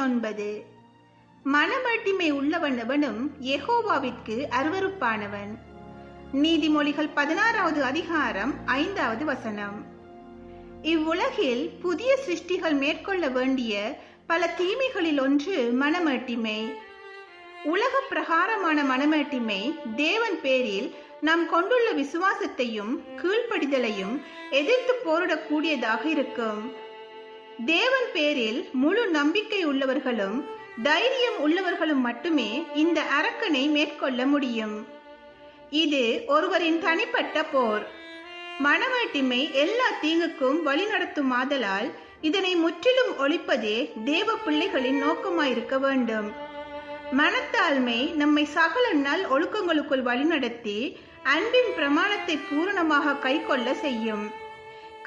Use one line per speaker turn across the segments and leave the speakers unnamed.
ஒன்பது. மனமட்டிமை உள்ளவனவனும் எகோவாவிற்கு அருவருப்பானவன். நீதிமொழிகள் பதினாறாவது அதிகாரம் ஐந்தாவது வசனம். இவ்வுலகில் புதிய சிருஷ்டிகள் மேற்கொள்ள வேண்டிய பல தீமைகளில் ஒன்று மனமேட்டிமை. உலக பிரகாரமான மனமேட்டிமை தேவன் பேரில் நாம் கொண்டுள்ள விசுவாசத்தையும் கீழ்ப்படிதலையும் எதிர்த்து போரிடக்கூடியதாக இருக்கும். தேவன் பேரில் முழு நம்பிக்கை உள்ளவர்களும் தைரியம் உள்ளவர்களும் மட்டுமே இந்த அரக்கனை மேற்கொள்ள முடியும். இது ஒருவரின் தனிப்பட்ட போர். மனவேட்டிமை எல்லா தீங்குக்கும் வழிநடத்தும் ஆதலால் இதனை முற்றிலும் ஒழிப்பதே தேவ பிள்ளைகளின் நோக்கமாயிருக்க வேண்டும். மனத்தாழ்மை நம்மை சகல நல் ஒழுக்கங்களுக்குள் வழிநடத்தி அன்பின் பிரமாணத்தை பூரணமாக கைக்கொள்ள செய்யும்.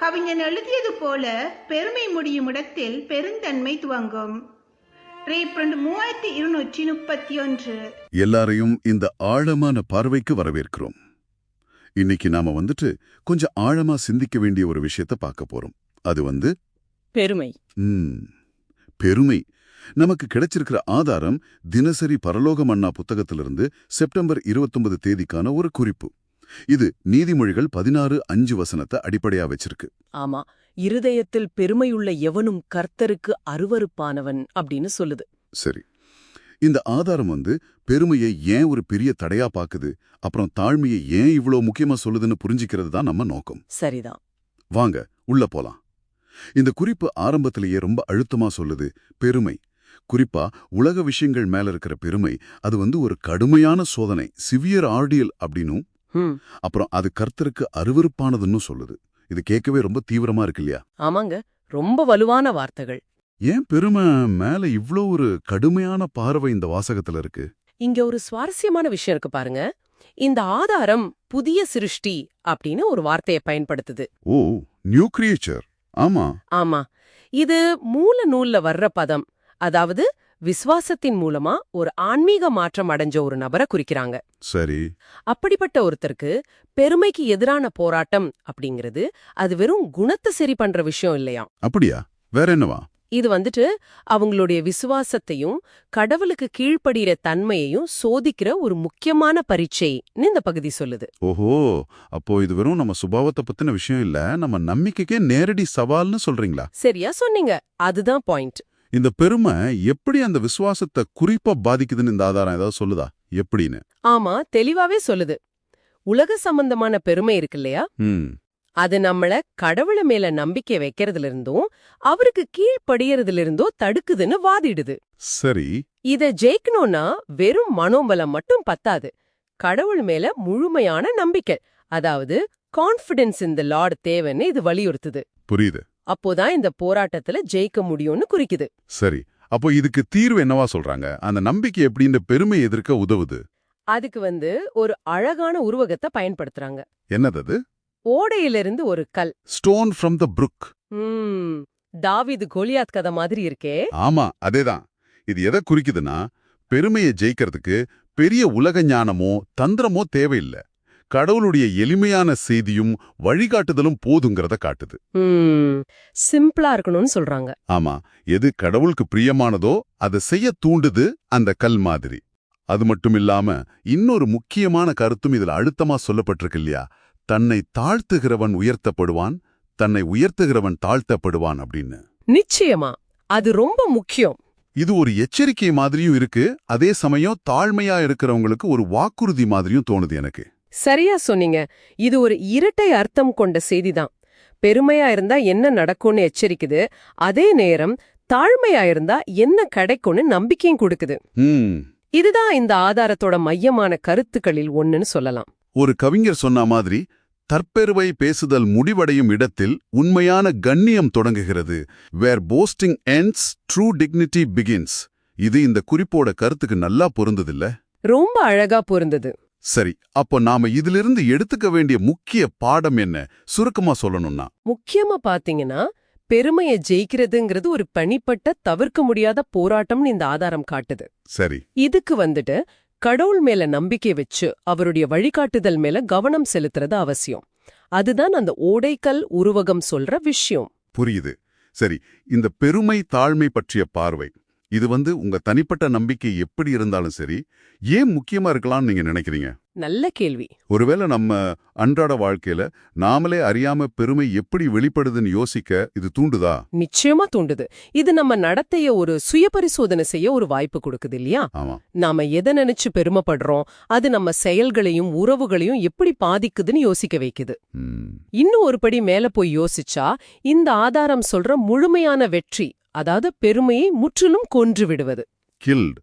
கவிஞன் எழுதியது போல பெருமை முடியும் இடத்தில் பெருந்தன்மை துவங்கும். மூவாயிரத்தி இருநூற்றி முப்பத்தி ஒன்று.
எல்லாரையும் இந்த ஆழமான பார்வைக்கு வரவேற்கிறோம். இன்னைக்கு நாம வந்துட்டு கொஞ்சம் ஆழமா சிந்திக்க வேண்டிய ஒரு விஷயத்த பார்க்க போறோம். அது வந்து
பெருமை.
ம், பெருமை. நமக்கு கிடைச்சிருக்கிற ஆதாரம் தினசரி பரலோக மன்னா புத்தகத்திலிருந்து செப்டம்பர் 29 தேதிக்கான ஒரு குறிப்பு. இது நீதிமொழிகள் பதினாறு அஞ்சு வசனத்தை அடிப்படையா வச்சிருக்கு.
ஆமா இருதயத்தில் பெருமையுள்ள எவனும் கர்த்தருக்கு அருவருப்பானவன் அப்படின்னு சொல்லுது.
சரி. இந்த ஆதாரம் வந்து பெருமையை ஏன் ஒரு பெரிய தடையா பாக்குது அப்புறம் தாழ்மையை ஏன் இவ்ளோ முக்கியமா சொல்லுதுன்னு புரிஞ்சிக்கிறது தான் நம்ம நோக்கம்.
சரிதான்.
வாங்க உள்ள போலாம். இந்த குறிப்பு ஆரம்பத்திலேயே ரொம்ப அழுத்தமா சொல்லுது பெருமை. குறிப்பா உலக விஷயங்கள் மேல இருக்கிற பெருமை அது வந்து ஒரு கடுமையான சோதனை சிவியர் ஆர்டியல் அப்படின்னும் அப்புறம் அது கர்த்தருக்கு அருவருப்பானதுன்னு சொல்லுது. இது கேட்கவே ரொம்ப தீவிரமா இருக்கு இல்லையா?
ஆமாங்க. ரொம்ப வலுவான வார்த்தைகள்.
ஏன் பெருமை மேல இவ்ளோ ஒரு கடுமையான பார்வை இந்த வாசகத்துல இருக்கு?
இங்க ஒரு சுவாரஸ்யமான விஷயம் இருக்கு பாருங்க. இந்த ஆதாரம் புதிய சிருஷ்டி அப்படின்னு ஒரு வார்த்தையை பயன்படுத்துது.
ஓ நியூ கிரியேச்சர் ஆமா.
ஆமா. இது மூல நூல்ல வர்ற பதம். அதாவது விசுவாசத்தின் மூலமா ஒரு ஆன்மீக மாற்றம் அடைஞ்ச ஒரு நபரை குறிக்கிறாங்க.
சரி.
அப்படிப்பட்ட ஒருத்தருக்கு பெருமைக்கு எதிரான போராட்டம் அப்படிங்கிறது அது வெறும் குணத்தை சரி பண்ற விஷயம் இல்லையா?
அப்படியா? வேற என்னவா?
இது வந்துட்டு அவங்களுடைய விசுவாசத்தையும் கடவுளுக்கு கீழ்ப்படிகிற தன்மையையும் சோதிக்கிற ஒரு முக்கியமான பரீட்சைன்னு இந்த பகுதி சொல்லுது.
ஓஹோ அப்போ இது வெறும் நம்ம சுபாவத்தை பத்தின விஷயம் இல்ல நம்ம நம்பிக்கைக்கே நேரடி சவால்னு சொல்றீங்களா?
சரியா சொன்னீங்க. அதுதான் பாயிண்ட்
இந்த பெருமை எப்படி அந்த விசுவாசத்தை குறிப்பா பாதிக்குதுன்னு இந்த ஆதாரம் ஏதாவது சொல்லுதா? எப்படின்னு?
ஆமா தெளிவாவே சொல்லுது. உலக சம்பந்தமான பெருமை இருக்கு இல்லையா? அது நம்மள கடவுள மேல நம்பிக்கை வைக்கிறதுல இருந்தும் அவருக்கு கீழ்ப்படியறதுல இருந்தோ தடுக்குதுன்னு வாதிடுது.
சரி.
இத ஜெயிக்கணும்னா வெறும் மனோபலம் மட்டும் பத்தாது. கடவுள் மேல முழுமையான நம்பிக்கை. அதாவது கான்ஃபிடன்ஸ் இந்த லார்ட் தேவைன்னு இது வலியுறுத்துது.
புரியுது.
அப்போதான் இந்த போராட்டத்துல ஜெயிக்க முடியும்னு குறிக்குது.
சரி அப்போ இதுக்கு தீர்வு என்னவா சொல்றாங்க? அந்த நம்பிக்கை எப்படி இந்த பெருமை எதிர்க்க உதவுது?
அதுக்கு வந்து ஒரு அழகான உருவகத்தை பயன்படுத்துறாங்க.
என்னது
ஓடையிலிருந்து ஒரு கல்.
ஸ்டோன் ஃப்ரம் த புரூக்
தாவீது கோலியாத் கதை மாதிரி இருக்கே.
ஆமா அதேதான். இது எதை குறிக்குதுன்னா பெருமையை ஜெயிக்கிறதுக்கு பெரிய உலக ஞானமோ தந்திரமோ தேவையில்லை. கடவுளுடைய எளிமையான செய்தியும் வழிகாட்டுதலும் போதுங்கிறத காட்டுது.
சிம்பிளா இருக்கணும்னு சொல்றாங்க.
ஆமா எது கடவுளுக்கு பிரியமானதோ அதை செய்ய தூண்டுது அந்த கல் மாதிரி. அது மட்டும் இல்லாம இன்னொரு முக்கியமான கருத்தும் இதுல அழுத்தமா சொல்லப்பட்டிருக்கு இல்லையா? தன்னை தாழ்த்துகிறவன் உயர்த்தப்படுவான் தன்னை உயர்த்துகிறவன் தாழ்த்தப்படுவான் அப்படின்னு.
நிச்சயமா அது ரொம்ப முக்கியம்.
இது ஒரு எச்சரிக்கை மாதிரியும் இருக்கு அதே சமயம் தாழ்மையா இருக்கிறவங்களுக்கு ஒரு வாக்குறுதி மாதிரியும் தோணுது எனக்கு.
சரியா சொன்னீங்க. இது ஒரு இரட்டை அர்த்தம் கொண்ட செய்திதான். பெருமையா இருந்தா என்ன நடக்கும்னு எச்சரிக்குது. அதே நேரம் தாழ்மையா இருந்தா என்ன கிடைக்கும்னு நம்பிக்கையும் கொடுக்குது. இதுதான் இந்த ஆதாரத்தோட மையமான கருத்துக்களில் ஒண்ணுன்னு சொல்லலாம்.
ஒரு கவிஞர் சொன்ன மாதிரி தற்பெருவை பேசுதல் முடிவடையும் இடத்தில் உண்மையான கண்ணியம் தொடங்குகிறது where posting ends true dignity begins இது இந்த குறிப்போட கருத்துக்கு நல்லா பொருந்ததில்ல?
ரொம்ப அழகா பொருந்தது.
சரி அப்போ நாம இதிலிருந்து எடுத்துக்க வேண்டிய முக்கிய பாடம் என்ன? சுருக்கமா சொல்லணும்னா.
முக்கியமா பாத்தீங்கன்னா பெருமையை ஜெயிக்கிறதுங்கிறது ஒரு பணிப்பட்ட தவிர்க்க முடியாத போராட்டம்னு இந்த ஆதாரம் காட்டுது.
சரி.
இதுக்கு வந்துட்டு கடவுள் மேல நம்பிக்கை வச்சு அவருடைய வழிகாட்டுதல் மேல கவனம் செலுத்துறது அவசியம். அதுதான் அந்த ஓடைக்கல் உருவகம் சொல்ற விஷயம்.
புரியுது. சரி இந்த பெருமை தாழ்மை பற்றிய பார்வை. இது வந்து உங்க தனிப்பட்ட நம்பிக்கை எப்படி இருந்தாலும் சரி ஏன் முக்கியமா இருக்கலாம்னு நீங்க நினைக்கிறீங்க?
நல்ல கேள்வி.
ஒருவேளை நம்ம அன்றாட வாழ்க்கையில நாமளே அறியாம பெருமை எப்படி வெளிப்படுதுன்னு யோசிக்க இது தூண்டுதா?
நிச்சயமா தூண்டுது. இது நம்ம நடத்தைய ஒரு சுய பரிசோதனை செய்ய ஒரு வாய்ப்பு கொடுக்குது இல்லையா? நாம எதை நினைச்சு பெருமைப்படுறோம்? அது நம்ம செயல்களையும் உறவுகளையும் எப்படி பாதிக்குதுன்னு யோசிக்க வைக்குது. இன்னும் ஒரு படி மேல போய் யோசிச்சா இந்த ஆதாரம் சொல்ற முழுமையான வெற்றி அதாவது பெருமையை முற்றிலும் கொன்று விடுவது.
Killed.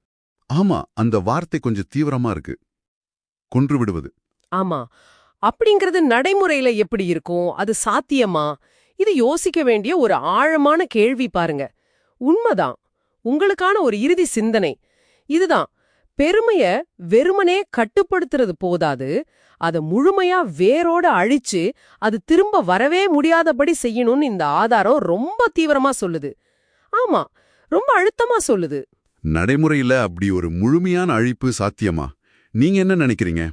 ஆமா அந்த வார்த்தை கொஞ்சம் தீவிரமா இருக்கு. கொன்று விடுவது
ஆமா. அப்படிங்கிறது நடைமுறையில எப்படி இருக்கும்? அது சாத்தியமா? இது யோசிக்க வேண்டிய ஒரு ஆழமான கேள்வி பாருங்க. உண்மைதான். உங்களுக்கான ஒரு இறுதி சிந்தனை. இதுதான். பெருமைய வெறுமனே கட்டுப்படுத்துறது போதாது. அதை முழுமையா வேரோட அழிச்சு அது திரும்ப வரவே முடியாதபடி செய்யணும்னு இந்த ஆதாரம் ரொம்ப தீவிரமா சொல்லுது. ஆமா. ரொம்ப அழுத்தமா சொல்லுது.
நடைமுறையில அப்படி ஒரு முழுமையான அழிப்பு சாத்தியமா? நீங்க என்ன நினைக்கிறீங்க?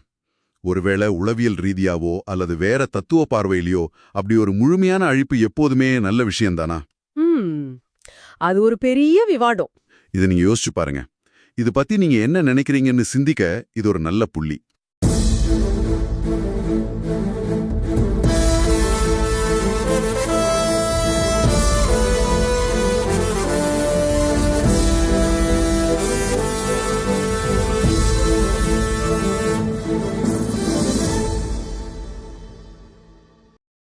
ஒருவேளை உளவியல் ரீதியாவோ அல்லது வேற தத்துவ பார்வையிலையோ அப்படி ஒரு முழுமையான அழிப்பு எப்போதுமே நல்ல விஷயம்தானா?
அது ஒரு பெரிய விவாதம்.
இதை நீங்க யோசிச்சு பாருங்க. இது பத்தி நீங்க என்ன நினைக்கிறீங்கன்னு சிந்திக்க இது ஒரு நல்ல புள்ளி.